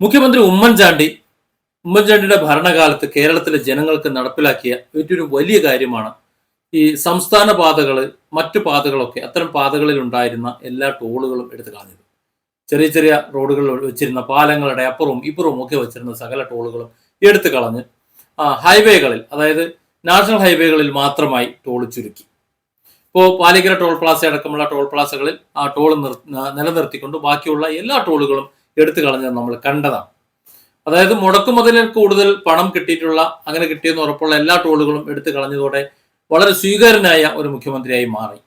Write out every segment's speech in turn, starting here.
മുഖ്യമന്ത്രി ഉമ്മൻചാണ്ടി ഉമ്മൻചാണ്ടിയുടെ ഭരണകാലത്ത് കേരളത്തിലെ ജനങ്ങൾക്ക് നടപ്പിലാക്കിയ ഏറ്റവും വലിയ കാര്യമാണ് ഈ സംസ്ഥാന പാതകൾ മറ്റു പാതകളൊക്കെ അത്തരം പാതകളിൽ ഉണ്ടായിരുന്ന എല്ലാ ടോളുകളും എടുത്തു കളഞ്ഞത്. ചെറിയ ചെറിയ റോഡുകളിൽ വെച്ചിരുന്ന പാലങ്ങളുടെ അപ്പുറവും ഇപ്പുറവും ഒക്കെ വെച്ചിരുന്ന സകല ടോളുകളും എടുത്തു കളഞ്ഞ് ഹൈവേകളിൽ അതായത് നാഷണൽ ഹൈവേകളിൽ മാത്രമായി ടോൾ ചുരുക്കി. ഇപ്പോൾ പാലിക്കര ടോൾ പ്ലാസ അടക്കമുള്ള ടോൾ പ്ലാസകളിൽ ആ ടോൾ നിർ നിലനിർത്തിക്കൊണ്ട് ബാക്കിയുള്ള എല്ലാ ടോളുകളും എടുത്തു കളഞ്ഞത് നമ്മൾ കണ്ടതാണ്. അതായത് മുടക്കുമുതലിൽ കൂടുതൽ പണം കിട്ടിയിട്ടുള്ള അങ്ങനെ കിട്ടിയെന്ന് ഉറപ്പുള്ള എല്ലാ ടോളുകളും എടുത്തു കളഞ്ഞതോടെ വളരെ സ്വീകാര്യനായ ഒരു മുഖ്യമന്ത്രിയായി മാറി.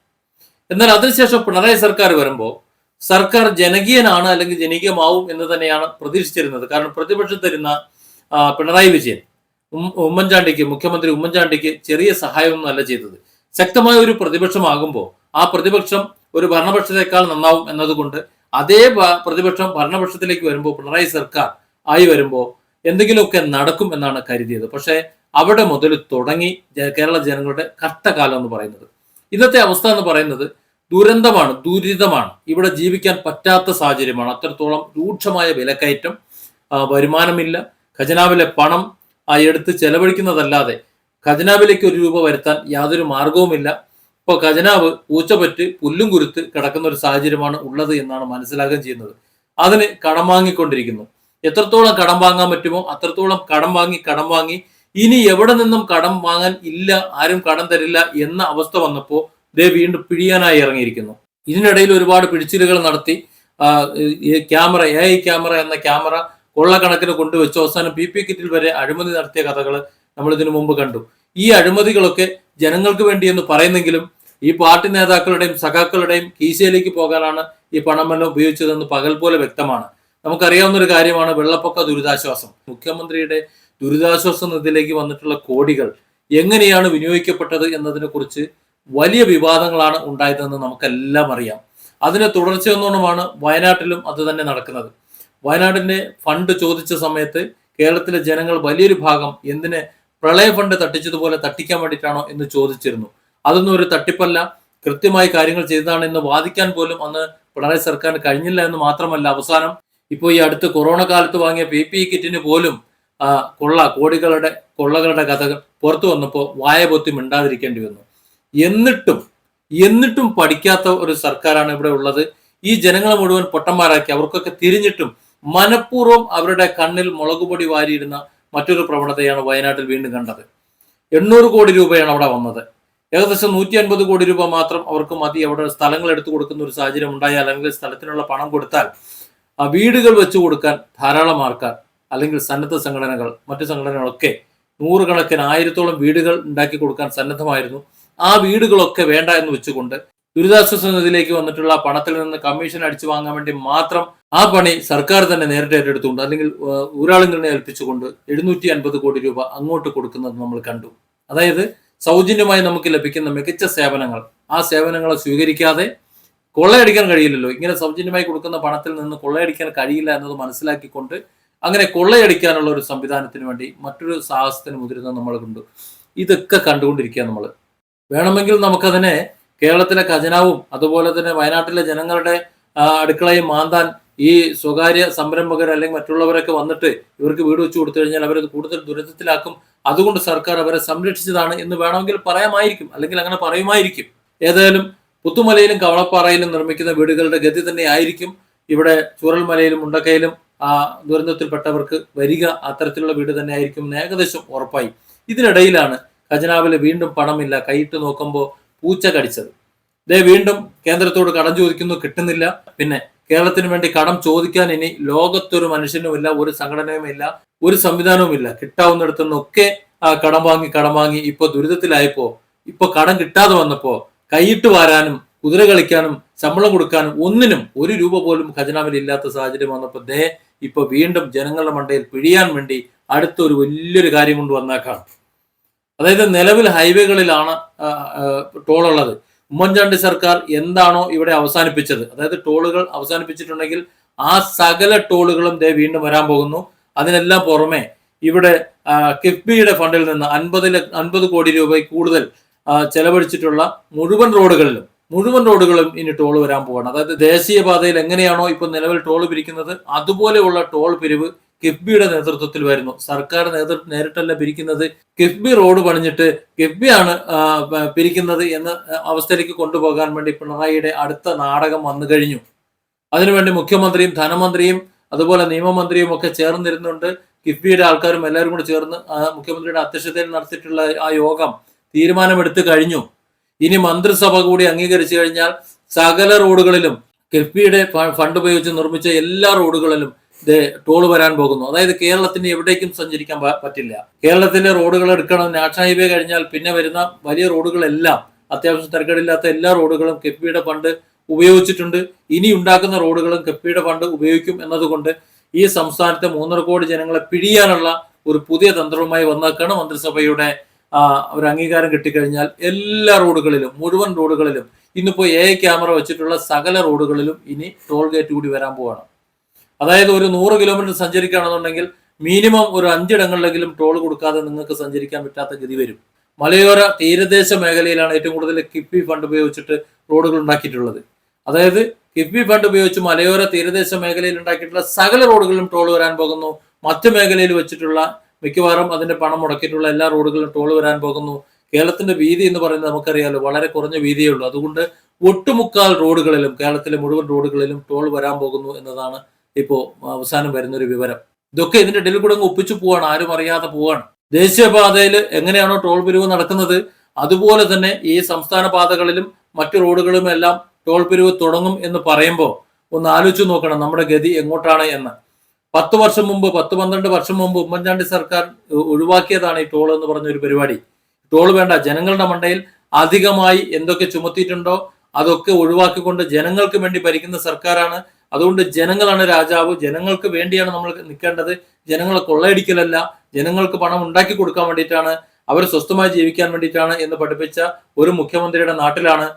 എന്നാൽ അതിനുശേഷം പിണറായി സർക്കാർ വരുമ്പോൾ സർക്കാർ ജനകീയനാണ് അല്ലെങ്കിൽ ജനകീയമാവും എന്ന് തന്നെയാണ് പ്രതീക്ഷിച്ചിരുന്നത്. കാരണം പ്രതിപക്ഷം തരുന്ന പിണറായി വിജയൻ ഉമ്മൻചാണ്ടിക്ക് മുഖ്യമന്ത്രി ഉമ്മൻചാണ്ടിക്ക് ചെറിയ സഹായമൊന്നും അല്ല ചെയ്തത്. ശക്തമായ ഒരു പ്രതിപക്ഷമാകുമ്പോൾ ആ പ്രതിപക്ഷം ഒരു ഭരണപക്ഷത്തെക്കാൾ നന്നാവും എന്നതുകൊണ്ട് അതേ പ്രതിപക്ഷം ഭരണപക്ഷത്തിലേക്ക് വരുമ്പോൾ പിണറായി സർക്കാർ ആയി വരുമ്പോൾ എന്തെങ്കിലുമൊക്കെ നടക്കും എന്നാണ് കരുതിയത്. പക്ഷേ അവിടെ മുതൽ തുടങ്ങി കേരള ജനങ്ങളുടെ കഷ്ടകാലം എന്ന് പറയുന്നത്. ഇന്നത്തെ അവസ്ഥ എന്ന് പറയുന്നത് ദുരന്തമാണ് ദുരിതമാണ്. ഇവിടെ ജീവിക്കാൻ പറ്റാത്ത സാഹചര്യമാണ്. അത്രത്തോളം രൂക്ഷമായ വിലക്കയറ്റം വരുമാനമില്ല. ഖജനാവിലെ പണം എടുത്ത് ചെലവഴിക്കുന്നതല്ലാതെ ഖജനാവിലേക്ക് ഒരു രൂപ വരുത്താൻ യാതൊരു മാർഗവുമില്ല. ഇപ്പോൾ ഖജനാവ് പൂച്ചപറ്റ് പുല്ലും കുരുത്ത് കിടക്കുന്ന ഒരു സാഹചര്യമാണ് ഉള്ളത് എന്നാണ് മനസ്സിലാക്കുകയും ചെയ്യുന്നത്. അതിന് കടം വാങ്ങിക്കൊണ്ടിരിക്കുന്നു. എത്രത്തോളം കടം വാങ്ങാൻ പറ്റുമോ അത്രത്തോളം കടം വാങ്ങി കടം വാങ്ങി. ഇനി എവിടെ നിന്നും കടം വാങ്ങാൻ ഇല്ല ആരും കടം തരില്ല എന്ന അവസ്ഥ വന്നപ്പോൾ ദേ വീണ്ടും പിഴിയാനായി ഇറങ്ങിയിരിക്കുന്നു. ഇതിനിടയിൽ ഒരുപാട് പിടിച്ചിലുകൾ നടത്തി ക്യാമറ എ ഐ ക്യാമറ എന്ന ക്യാമറ കൊള്ളക്കണക്കിന് കൊണ്ടുവച്ചു അവസാനം പി പി കിറ്റിൽ വരെ അഴിമതി നടത്തിയ കഥകൾ നമ്മൾ ഇതിനു മുമ്പ് കണ്ടു. ഈ അഴിമതികളൊക്കെ ജനങ്ങൾക്ക് വേണ്ടി എന്ന് പറയുന്നെങ്കിലും ഈ പാർട്ടി നേതാക്കളുടെയും സഖാക്കളുടെയും കീശയിലേക്ക് പോകാനാണ് ഈ പണമെല്ലാം ഉപയോഗിച്ചതെന്ന് പകൽ പോലെ വ്യക്തമാണ്. നമുക്കറിയാവുന്ന ഒരു കാര്യമാണ് വെള്ളപ്പൊക്ക ദുരിതാശ്വാസം. മുഖ്യമന്ത്രിയുടെ ദുരിതാശ്വാസ നിധിയിലേക്ക് വന്നിട്ടുള്ള കോടികൾ എങ്ങനെയാണ് വിനിയോഗിക്കപ്പെട്ടത് എന്നതിനെ കുറിച്ച് വലിയ വിവാദങ്ങളാണ് ഉണ്ടായതെന്ന് നമുക്കെല്ലാം അറിയാം. അതിന് തുടർച്ചയെന്നോണമാണ് വയനാട്ടിലും അത് തന്നെ നടക്കുന്നത്. വയനാടിന്റെ ഫണ്ട് ചോദിച്ച സമയത്ത് കേരളത്തിലെ ജനങ്ങൾ വലിയൊരു ഭാഗം എന്തിനെ പ്രളയ ഫണ്ട് തട്ടിച്ചതുപോലെ തട്ടിക്കാൻ വേണ്ടിയിട്ടാണോ എന്ന് ചോദിച്ചിരുന്നു. അതൊന്നും ഒരു തട്ടിപ്പല്ല. കൃത്യമായി കാര്യങ്ങൾ ചെയ്തതാണ് എന്ന് വാദിക്കാൻ പോലും അന്ന് പിണറായി സർക്കാരിന് കഴിഞ്ഞില്ല എന്ന് മാത്രമല്ല അവസാനം. ഇപ്പോൾ ഈ അടുത്ത് കൊറോണ കാലത്ത് വാങ്ങിയ പി പി കിറ്റിന് പോലും കൊള്ള കോടികളുടെ കൊള്ളകളുടെ കഥകൾ പുറത്തു വന്നപ്പോൾ വായ പൊത്തി മിണ്ടാതിരിക്കേണ്ടി വന്നു. എന്നിട്ടും എന്നിട്ടും പഠിക്കാത്ത ഒരു സർക്കാരാണ് ഇവിടെ ഉള്ളത്. ഈ ജനങ്ങളെ മുഴുവൻ പൊട്ടന്മാരാക്കി അവർക്കൊക്കെ തിരിഞ്ഞിട്ടും മനഃപൂർവം അവരുടെ കണ്ണിൽ മുളകുപൊടി വാരിയിടുന്ന മറ്റൊരു പ്രവണതയാണ് വയനാട്ടിൽ വീണ്ടും കണ്ടത്. എണ്ണൂറ് കോടി രൂപയാണ് അവിടെ വന്നത്. ഏകദേശം നൂറ്റി അൻപത് കോടി രൂപ മാത്രം അവർക്ക് മതി. അവിടെ സ്ഥലങ്ങൾ എടുത്തു കൊടുക്കുന്ന ഒരു സാഹചര്യം ഉണ്ടായാൽ അല്ലെങ്കിൽ സ്ഥലത്തിനുള്ള പണം കൊടുത്താൽ ആ വീടുകൾ വെച്ചു കൊടുക്കാൻ ധാരാളം ആൾക്കാർ അല്ലെങ്കിൽ സന്നദ്ധ സംഘടനകൾ മറ്റു സംഘടനകളൊക്കെ നൂറുകണക്കിന് ആയിരത്തോളം വീടുകൾ ഉണ്ടാക്കി കൊടുക്കാൻ സന്നദ്ധമായിരുന്നു. ആ വീടുകളൊക്കെ വേണ്ട എന്ന് വെച്ചുകൊണ്ട് ദുരിതാശ്വാസ നിധിയിലേക്ക് വന്നിട്ടുള്ള പണത്തിൽ നിന്ന് കമ്മീഷൻ അടിച്ചു വാങ്ങാൻ വേണ്ടി മാത്രം ആ പണി സർക്കാർ തന്നെ നേരിട്ട് ഏറ്റെടുത്തുകൊണ്ട് അല്ലെങ്കിൽ ഊരാളുകളെ ഏൽപ്പിച്ചുകൊണ്ട് എഴുന്നൂറ്റി അൻപത് കോടി രൂപ അങ്ങോട്ട് കൊടുക്കുന്നത് നമ്മൾ കണ്ടു. അതായത് സൗജന്യമായി നമുക്ക് ലഭിക്കുന്ന മികച്ച സേവനങ്ങൾ. ആ സേവനങ്ങളെ സ്വീകരിക്കാതെ കൊള്ളയടിക്കാൻ കഴിയില്ലല്ലോ. ഇങ്ങനെ സൗജന്യമായി കൊടുക്കുന്ന പണത്തിൽ നിന്ന് കൊള്ളയടിക്കാൻ കഴിയില്ല എന്നത് മനസ്സിലാക്കിക്കൊണ്ട് അങ്ങനെ കൊള്ളയടിക്കാനുള്ള ഒരു സംവിധാനത്തിന് വേണ്ടി മറ്റൊരു സാഹസത്തിന് മുതിരുന്നത് നമ്മൾ കണ്ടു. ഇതൊക്കെ കണ്ടുകൊണ്ടിരിക്കുക നമ്മൾ. വേണമെങ്കിൽ നമുക്കതിനെ കേരളത്തിലെ ഖജനാവും അതുപോലെ തന്നെ വയനാട്ടിലെ ജനങ്ങളുടെ അടുക്കളയും മാന്താൻ ഈ സ്വകാര്യ സംരംഭകർ അല്ലെങ്കിൽ മറ്റുള്ളവരൊക്കെ വന്നിട്ട് ഇവർക്ക് വീട് വെച്ചു കൊടുത്തു കഴിഞ്ഞാൽ അവരത് കൂടുതൽ ദുരിതത്തിലാക്കും. അതുകൊണ്ട് സർക്കാർ അവരെ സംരക്ഷിച്ചതാണ് എന്ന് വേണമെങ്കിൽ പറയാമായിരിക്കും അല്ലെങ്കിൽ അങ്ങനെ പറയുമായിരിക്കും. ഏതായാലും പുത്തുമലയിലും കവളപ്പാറയിലും നിർമ്മിക്കുന്ന വീടുകളുടെ ഗതി തന്നെ ആയിരിക്കും. ഇവിടെ ചൂരൽമലയിലും മുണ്ടക്കയിലും ആ ദുരന്തത്തിൽപ്പെട്ടവർക്ക് വരിക അത്തരത്തിലുള്ള വീട് തന്നെ ആയിരിക്കും ഏകദേശം ഉറപ്പായി. ഇതിനിടയിലാണ് ഖജനാവിൽ വീണ്ടും പണമില്ല. കൈയിട്ട് നോക്കുമ്പോൾ പൂച്ച കടിച്ചത് ദേ വീണ്ടും കേന്ദ്രത്തോട് കടം ചോദിക്കുന്നു കിട്ടുന്നില്ല. പിന്നെ കേരളത്തിന് വേണ്ടി കടം ചോദിക്കാൻ ഇനി ലോകത്തൊരു മനുഷ്യനുമില്ല ഒരു സംഘടനയുമില്ല ഒരു സംവിധാനവുമില്ല. കിട്ടാവുന്നിടത്തുനിന്നൊക്കെ ആ കടം വാങ്ങി കടം വാങ്ങി ഇപ്പൊ ദുരിതത്തിലായപ്പോ ഇപ്പൊ കടം കിട്ടാതെ വന്നപ്പോ കൈയിട്ട് വാരാനും കുതിര കളിക്കാനും ശമ്പളം കൊടുക്കാനും ഒന്നിനും ഒരു രൂപ പോലും ഖജനാവിൽ ഇല്ലാത്ത സാഹചര്യം വന്നപ്പോൾ ദേ ഇപ്പൊ വീണ്ടും ജനങ്ങളുടെ മണ്ടയിൽ പിഴിയാൻ വേണ്ടി അടുത്തൊരു വലിയൊരു കാര്യം കൊണ്ട് വന്നേക്കാം അതായത് നിലവിൽ ഹൈവേകളിലാണ് ടോൾ ഉള്ളത് ഉമ്മൻചാണ്ടി സർക്കാർ എന്താണോ ഇവിടെ അവസാനിപ്പിച്ചത്. അതായത് ടോളുകൾ അവസാനിപ്പിച്ചിട്ടുണ്ടെങ്കിൽ ആ സകല ടോളുകളും ദേ വീണ്ടും വരാൻ പോകുന്നു. അതിനെല്ലാം പുറമെ ഇവിടെ കിഫ്ബിയുടെ ഫണ്ടിൽ നിന്ന് അൻപത് അൻപത് കോടി രൂപ കൂടുതൽ ചെലവഴിച്ചിട്ടുള്ള മുഴുവൻ റോഡുകളിലും മുഴുവൻ റോഡുകളും ഇനി ടോൾ വരാൻ പോവാണ്. അതായത് ദേശീയപാതയിൽ എങ്ങനെയാണോ ഇപ്പൊ നിലവിൽ ടോൾ പിരിക്കുന്നത് അതുപോലെയുള്ള ടോൾ പിരിവ് കിഫ്ബിയുടെ നേതൃത്വത്തിൽ വരുന്നു. സർക്കാർ നേതൃത്വം നേരിട്ടല്ല പിരിക്കുന്നത്. കിഫ്ബി റോഡ് പണിഞ്ഞിട്ട് കിഫ്ബിയാണ് പിരിക്കുന്നത് എന്ന അവസ്ഥയിലേക്ക് കൊണ്ടുപോകാൻ വേണ്ടി പിണറായിയുടെ അടുത്ത നാടകം വന്നു കഴിഞ്ഞു. അതിനുവേണ്ടി മുഖ്യമന്ത്രിയും ധനമന്ത്രിയും അതുപോലെ നിയമമന്ത്രിയും ഒക്കെ ചേർന്നിരുന്നുണ്ട്. കിഫ്ബിയുടെ ആൾക്കാരും എല്ലാവരും കൂടി ചേർന്ന് മുഖ്യമന്ത്രിയുടെ അധ്യക്ഷതയിൽ നടത്തിയിട്ടുള്ള ആ യോഗം തീരുമാനമെടുത്തു കഴിഞ്ഞു. ഇനി മന്ത്രിസഭ കൂടി അംഗീകരിച്ചു കഴിഞ്ഞാൽ സകല റോഡുകളിലും കിഫ്ബിയുടെ ഫണ്ട് ഉപയോഗിച്ച് നിർമ്മിച്ച എല്ലാ റോഡുകളിലും ടോൾ വരാൻ പോകുന്നു. അതായത് കേരളത്തിന് എവിടേക്കും സഞ്ചരിക്കാൻ പറ്റില്ല. കേരളത്തിലെ റോഡുകൾ എടുക്കണം. നാഷണൽ ഹൈവേ കഴിഞ്ഞാൽ പിന്നെ വരുന്ന വലിയ റോഡുകളെല്ലാം അത്യാവശ്യം തിരക്കേടില്ലാത്ത എല്ലാ റോഡുകളും കെപ്പിയുടെ ഫണ്ട് ഉപയോഗിച്ചിട്ടുണ്ട്. ഇനി ഉണ്ടാക്കുന്ന റോഡുകളും കെപ്പിയുടെ ഫണ്ട് ഉപയോഗിക്കും എന്നതുകൊണ്ട് ഈ സംസ്ഥാനത്തെ മൂന്നര കോടി ജനങ്ങളെ പിഴിയാനുള്ള ഒരു പുതിയ തന്ത്രവുമായി വന്നേക്കാണ് മന്ത്രിസഭയുടെ ഒരു അംഗീകാരം കിട്ടിക്കഴിഞ്ഞാൽ എല്ലാ റോഡുകളിലും മുഴുവൻ റോഡുകളിലും ഇന്നിപ്പോ എ ക്യാമറ വെച്ചിട്ടുള്ള സകല റോഡുകളിലും ഇനി ടോൾ ഗേറ്റ് കൂടി വരാൻ പോവാണ്. അതായത് ഒരു നൂറ് കിലോമീറ്റർ സഞ്ചരിക്കുകയാണെന്നുണ്ടെങ്കിൽ മിനിമം ഒരു അഞ്ചിടങ്ങളിലെങ്കിലും ടോൾ കൊടുക്കാതെ നിങ്ങൾക്ക് സഞ്ചരിക്കാൻ പറ്റാത്ത ഗതി വരും. മലയോര തീരദേശ മേഖലയിലാണ് ഏറ്റവും കൂടുതൽ കിഫ്ബി ഫണ്ട് ഉപയോഗിച്ചിട്ട് റോഡുകൾ ഉണ്ടാക്കിയിട്ടുള്ളത്. അതായത് കിഫ്ബി ഫണ്ട് ഉപയോഗിച്ച് മലയോര തീരദേശ മേഖലയിൽ ഉണ്ടാക്കിയിട്ടുള്ള സകല റോഡുകളിലും ടോൾ വരാൻ പോകുന്നു. മറ്റു മേഖലയിൽ വെച്ചിട്ടുള്ള മിക്കവാറും അതിന്റെ പണം മുടക്കിയിട്ടുള്ള എല്ലാ റോഡുകളിലും ടോൾ വരാൻ പോകുന്നു. കേരളത്തിന്റെ വീതി എന്ന് പറയുന്നത് നമുക്കറിയാലോ വളരെ കുറഞ്ഞ വീതിയേ ഉള്ളൂ. അതുകൊണ്ട് ഒട്ടുമുക്കാൽ റോഡുകളിലും കേരളത്തിലെ മുഴുവൻ റോഡുകളിലും ടോൾ വരാൻ പോകുന്നു എന്നതാണ് ഇപ്പോ അവസാനം വരുന്നൊരു വിവരം. ഇതൊക്കെ ഇതിന്റെ ഇടയിൽ കൂടെ അങ്ങ് ഒപ്പിച്ചു പോവാണ് ആരും അറിയാതെ പോവാണ്. ദേശീയപാതയിൽ എങ്ങനെയാണോ ടോൾ പിരിവ് നടക്കുന്നത് അതുപോലെ തന്നെ ഈ സംസ്ഥാന പാതകളിലും മറ്റു റോഡുകളും എല്ലാം ടോൾ പിരിവ് തുടങ്ങും എന്ന് പറയുമ്പോൾ ഒന്ന് ആലോചിച്ചു നോക്കണം നമ്മുടെ ഗതി എങ്ങോട്ടാണ് എന്ന്. പത്ത് വർഷം മുമ്പ് പത്ത് പന്ത്രണ്ട് വർഷം മുമ്പ് ഉമ്മൻചാണ്ടി സർക്കാർ ഒഴിവാക്കിയതാണ് ഈ ടോൾ എന്ന് പറഞ്ഞ ഒരു പരിപാടി. ടോൾ വേണ്ട ജനങ്ങളുടെ മണ്ടയിൽ അധികമായി എന്തൊക്കെ ചുമത്തിയിട്ടുണ്ടോ അതൊക്കെ ഒഴിവാക്കിക്കൊണ്ട് ജനങ്ങൾക്ക് വേണ്ടി ഭരിക്കുന്ന സർക്കാരാണ് അതുകൊണ്ട് ജനങ്ങളാണ് രാജാവ്. ജനങ്ങൾക്ക് വേണ്ടിയാണ് നമ്മൾ നിൽക്കേണ്ടത്. ജനങ്ങളെ കൊള്ളയടിക്കലല്ല. ജനങ്ങൾക്ക് പണം ഉണ്ടാക്കി കൊടുക്കാൻ വേണ്ടിയിട്ടാണ്. അവർ സ്വസ്ഥമായി ജീവിക്കാൻ വേണ്ടിയിട്ടാണ് എന്ന് പഠിപ്പിച്ച ഒരു മുഖ്യമന്ത്രിയുടെ നാട്ടിലാണ്.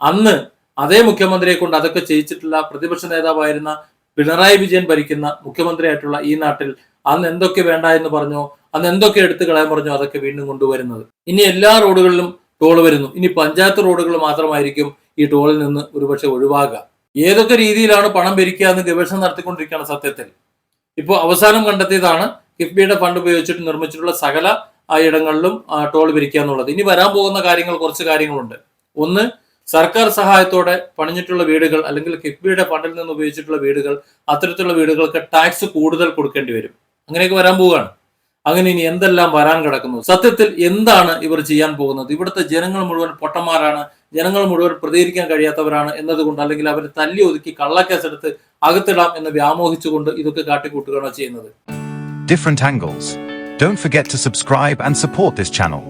അന്ന് അതേ മുഖ്യമന്ത്രിയെ കൊണ്ട് അതൊക്കെ ചെയ്യിച്ചിട്ടുള്ള പ്രതിപക്ഷ നേതാവായിരുന്ന പിണറായി വിജയൻ ഭരിക്കുന്ന മുഖ്യമന്ത്രിയായിട്ടുള്ള ഈ നാട്ടിൽ അന്ന് എന്തൊക്കെ വേണ്ട എന്ന് പറഞ്ഞോ അന്ന് എന്തൊക്കെ എടുത്ത് കളയാൻ പറഞ്ഞോ അതൊക്കെ വീണ്ടും കൊണ്ടുവരുന്നത്. ഇനി എല്ലാ റോഡുകളിലും ടോൾ വരുന്നു. ഇനി പഞ്ചായത്ത് റോഡുകൾ മാത്രമായിരിക്കും ഈ ടോളിൽ നിന്ന് ഒരുപക്ഷെ ഒഴിവാകുക. ഏതൊക്കെ രീതിയിലാണ് പണം ഭരിക്കുക എന്ന് ഗവേഷണം നടത്തിക്കൊണ്ടിരിക്കുകയാണ് സത്യത്തിൽ. ഇപ്പോൾ അവസാനം കണ്ടെത്തിയതാണ് കിഫ്ബിയുടെ ഫണ്ട് ഉപയോഗിച്ചിട്ട് നിർമ്മിച്ചിട്ടുള്ള സകല ആ ഇടങ്ങളിലും ടോൾ പിരിക്കുക എന്നുള്ളത് ഇനി വരാൻ പോകുന്ന കാര്യങ്ങൾ കുറച്ച് കാര്യങ്ങളുണ്ട്. ഒന്ന് സർക്കാർ സഹായത്തോടെ പണിഞ്ഞിട്ടുള്ള വീടുകൾ അല്ലെങ്കിൽ കിഫ്ബിയുടെ ഫണ്ടിൽ നിന്ന് ഉപയോഗിച്ചിട്ടുള്ള വീടുകൾ അത്തരത്തിലുള്ള വീടുകൾക്ക് ടാക്സ് കൂടുതൽ കൊടുക്കേണ്ടി വരും. അങ്ങനെയൊക്കെ വരാൻ പോവുകയാണ്. അങ്ങനെ ഇനി എന്തെല്ലാം വരാൻ കിടക്കുന്നു? സത്യത്തിൽ എന്താണ് ഇവർ ചെയ്യാൻ പോകുന്നത്? ഇവിടുത്തെ ജനങ്ങൾ മുഴുവൻ പൊട്ടന്മാരാണ്. ജനങ്ങൾ മുഴുവൻ പ്രതികരിക്കാൻ കഴിയാത്തവരാണ് എന്നതുകൊണ്ട് അല്ലെങ്കിൽ അവരെ തല്ലി ഒതുക്കി കള്ളക്കേസെടുത്ത് അകത്തിടാം എന്ന് വ്യാമോഹിച്ചുകൊണ്ട് ഇതൊക്കെ കാട്ടിക്കൂട്ടുകയാണ് ചെയ്യുന്നത് different angles. Don't forget to subscribe and support this channel.